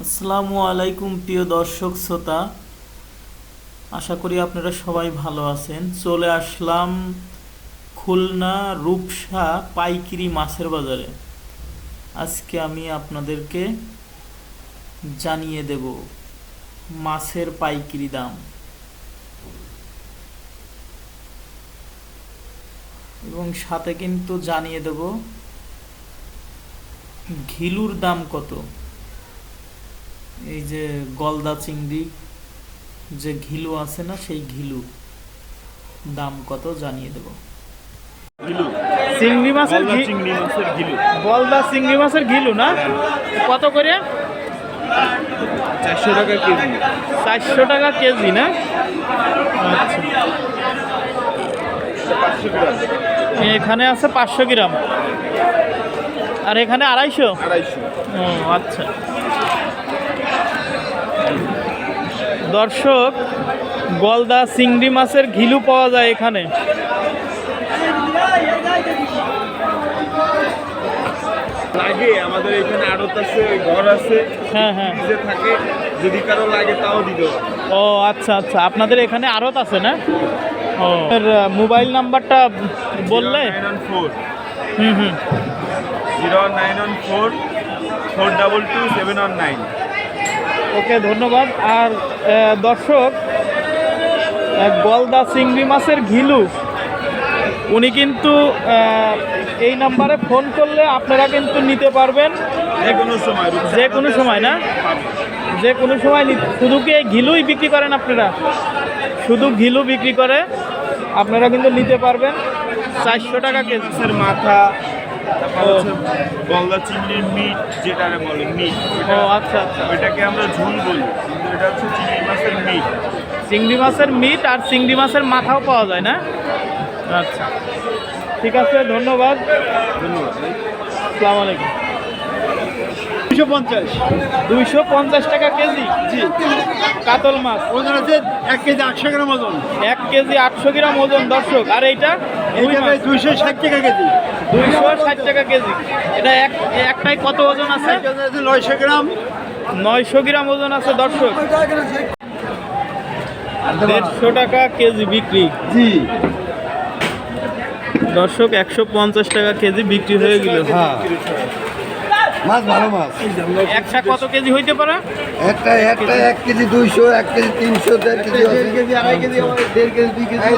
আসসালামু আলাইকুম, প্রিয় দর্শক, শ্রোতা। আশা করি আপনারা সবাই ভালো আছেন। চলে আসলাম খুলনা রূপসা পাইকিরি মাছের বাজারে। আজকে আমি আপনাদেরকে জানিয়ে দেব মাছের পাইকিরি দাম। এবং সাথে কিন্তু জানিয়ে দেব ঘিলুর দাম কত। এই যে গলদা চিংড়ি যে ঘিলু আছে না সেই ঘিলু। দাম কত জানিয়ে দেব। গিলু চিংড়ি মাছের গলদা চিংড়ি মাছের গিলু গলদা চিংড়ি মাছের ঘিলু না? কত করে? চারশো টাকা কেজি। চারশো টাকা কেজি না? আচ্ছা। এখানে আছে পাঁচশো গ্রাম। আর এখানে আড়াইশো? আড়াইশো। ও আচ্ছা। দর্শক গলদা চিংড়ি মাছের ঘিলু পাওয়া যায় এখানে। লাগে আমাদের এখানে আড়ত আছে ঘর আছে হ্যাঁ হ্যাঁ। থাকে যদি কারও লাগে তাও দিতে। ও আচ্ছা আচ্ছা আপনাদের এখানে আড়ত আছে না? ও মোবাইল নাম্বারটা বললে? হুম হুম। Zero nine one four four double two seven one nine. Okay ধন্যবাদ। আর দর্শক গলদা চিংড়ি মাছের ঘিলু উনি কিন্তু এই নাম্বারে ফোন করলে আপনারা কিন্তু নিতে পারবেন। যে কোনো সময়। যে কোনো সময় না? যে কোনো সময় শুধু কি এই ঘিলুই বিক্রি করেন আপনারা? শুধু ঘিলু বিক্রি করে আপনারা কিন্তু নিতে পারবেন। চারশো টাকা কেজি মাথা তারপর হচ্ছে গলদা চিংড়ির মিট যেটা বলে মিট। ও আচ্ছা আচ্ছা। ওইটাকে আমরা ঝুল বলি। কিন্তু এটা হচ্ছে চিংড়ি মাছের মিট। চিংড়ি মাছের মিট আর চিংড়ি মাছের মাথাও পাওয়া যায় না? আচ্ছা। ঠিক আছে ধন্যবাদ। ধন্যবাদ আসসালামু আলাইকুম। দুশো পঞ্চাশ। দুইশো পঞ্চাশ টাকা কেজি? জি। কাতল মাছ। ওজন আছে এক কেজি আটশো গ্রাম ওজন। এক কেজি আটশো গ্রাম ওজন দর্শক। আর এইটা? দুইশো ষাট টাকা কেজি। দুইশো ষাট টাকা কেজি। এটা এক একটাই কত ওজন আছে? নয়শো গ্রাম। নয়শো গ্রাম ওজন আছে দর্শক। দেড়শো টাকা কেজি বিক্রি। জি। দর্শক একশো পঞ্চাশ টাকা কেজি বিক্রি হয়ে গেল। হ্যাঁ মাছ ভালো মাছ। একটা কত কেজি হইতে পারে? একটা একটা এক কেজি দুইশো এক কেজি তিনশো দেড় কেজি দেড় কেজি আড়াই কেজি দেড় কেজি দুই কেজি।